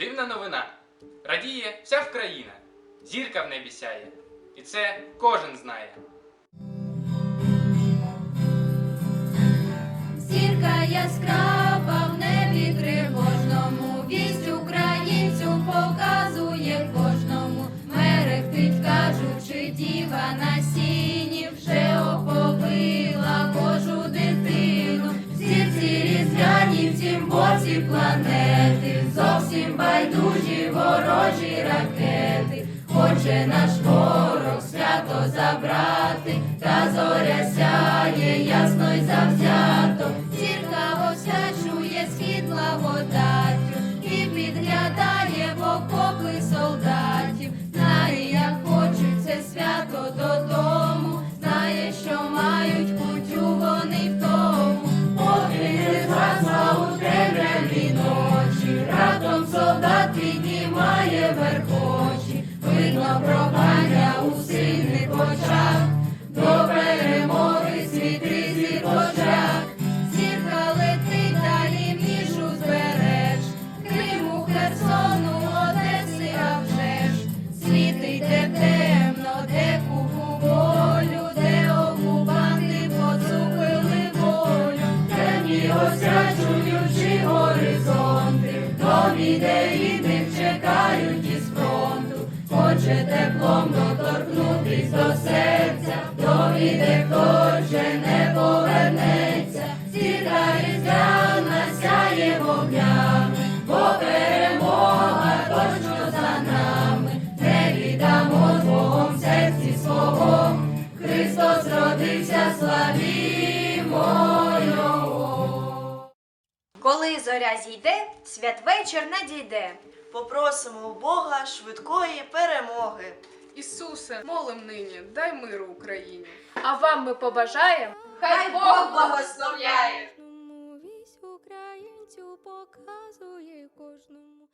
Дивна новина. Радіє вся Вкраїна. Зірка в небі сяє. І це кожен знає. Зірка яскрава в небі тривожному, вість українцю показує кожному. Мерехтить, кажучи, діва на сіні вже оповила Божу дитину. Зірці різдвяні в цім боці планети, байдужі ворожі ракети. Хоче наш ворог свято забрати, та зоря сяє нові, де рідних чекають із фронту, хоче теплом доторкнутись до серця, довіде, хто вже не повернеться, зірка різдвяна сяє вогнями, бо перемога точно за нами, не віддамо Богом в серці свого, Христос родився, славімо. Коли зоря зійде, святвечір надійде. Попросимо у Бога швидкої перемоги. Ісусе, молим нині, дай миру Україні. А вам ми побажаємо. Хай Бог благословляє! Вісь українцю показує кожному.